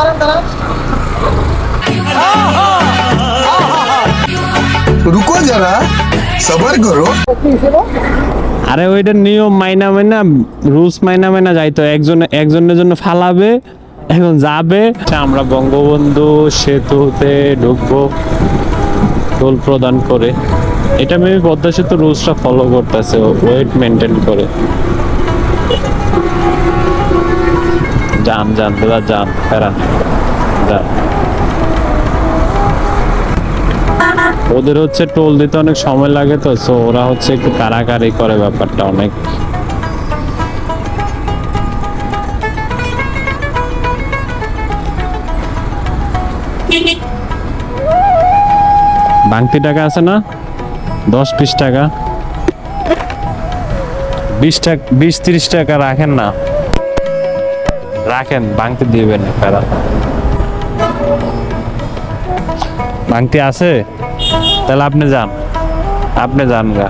দাঁড়ান দাঁড়ান। রুকো যারা সবার করো। আরে ওইটা নিয়ম মাইনা মাইনা রুস মাইনা মাইনা যাইতো। একজন একজনের জন্য ফালাবে এখন যাবে। আমরা বঙ্গবন্ধু সেতুতে ঢুকবো টোল প্রদান করে। এটা মেবি পদ্মা সেতু রুলসটা ফলো করতেছে ওয়েট মেনটেন করে। যান যান, দাদা, যান ফেরান যান ওদের হচ্ছে টোল দিতে অনেক সময় লাগে তো সো ওরা হচ্ছে একটু কারাকারি করে ব্যাপারটা অনেক। বাংতি টাকা আছে না? দশ বিশ টাকা। বিশ টাকা, বিশ, তিরিশ টাকা রাখেন না। রাখেন, বাংতি দিবেন ফেরা বাংতি আছে? তাহলে আপনি যান। আপনি যান গা।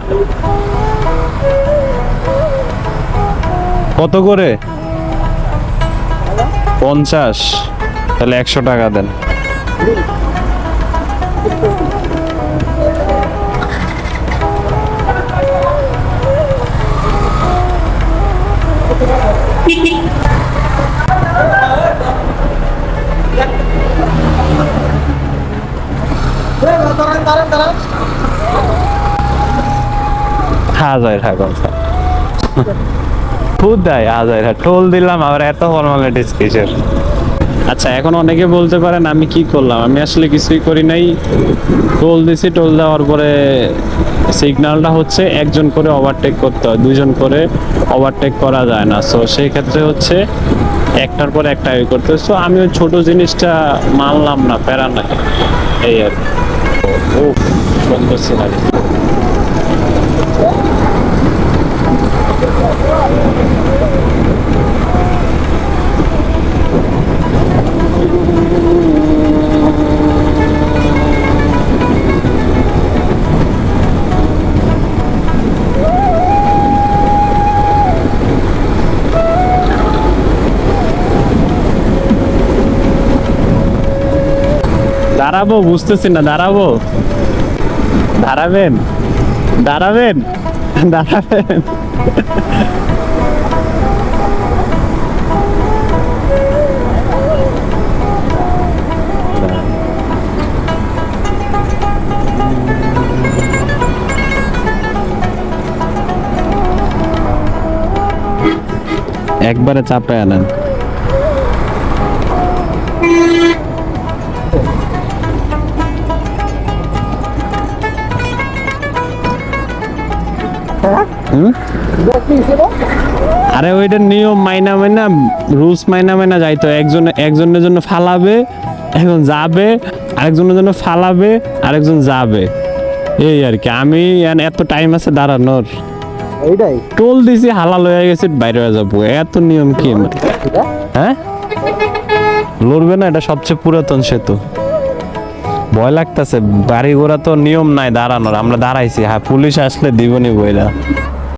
কত করে? পঞ্চাশ। তাহলে একশো টাকা দেন। হাজার টাকা খুদ দেয় হাজার। টোল দিলাম, আবার এত ফর্মালিটিস কিসের? আচ্ছা এখন অনেকে বলতে পারেন, আমি কি করলাম? আমি আসলে কিছুই করি নাই। টোল দিছি, টোল দেওয়ার পরে সিগন্যালটা হচ্ছে একজন করে ওভারটেক করতে হয়, দুইজন করে ওভারটেক করা যায় না। সো সেই ক্ষেত্রে হচ্ছে একটার পর একটা ইয়ে করতে। সো আমি ওই ছোট জিনিসটা মানলাম না, প্যারা নাই। এই আর। ও সুন্দর দাঁড়াবো বুঝতেছি না দাঁড়াবো। দাঁড়াবেন দাঁড়াবেন দাঁড়াবেন। একবারে চাপে আনেন। আরে ওইটা নিয়ম মাইনা মাইনা রুলস মাইনা মাইনা যাইতো একজন একজনের জন্য ফালাবে একজন যাবে আরেকজনের জন্য ফালাবে আরেকজন যাবে। এই আর কি আমি এত টাইম আছে দাঁড়ানোর। এইটাই। টোল দিছি হালাল হয়ে গেছে বাইরে হয়ে যাব। এত নিয়ম কি? হ্যাঁ? লড়বে না এটা সবচেয়ে পুরাতন সেতু। ভয় লাগতেছে, বাড়ি ঘোরা তো নিয়ম নাই দাঁড়ানোর, আমরা দাঁড়াইছি হ্যাঁ পুলিশ আসলে দিবনি বইরা।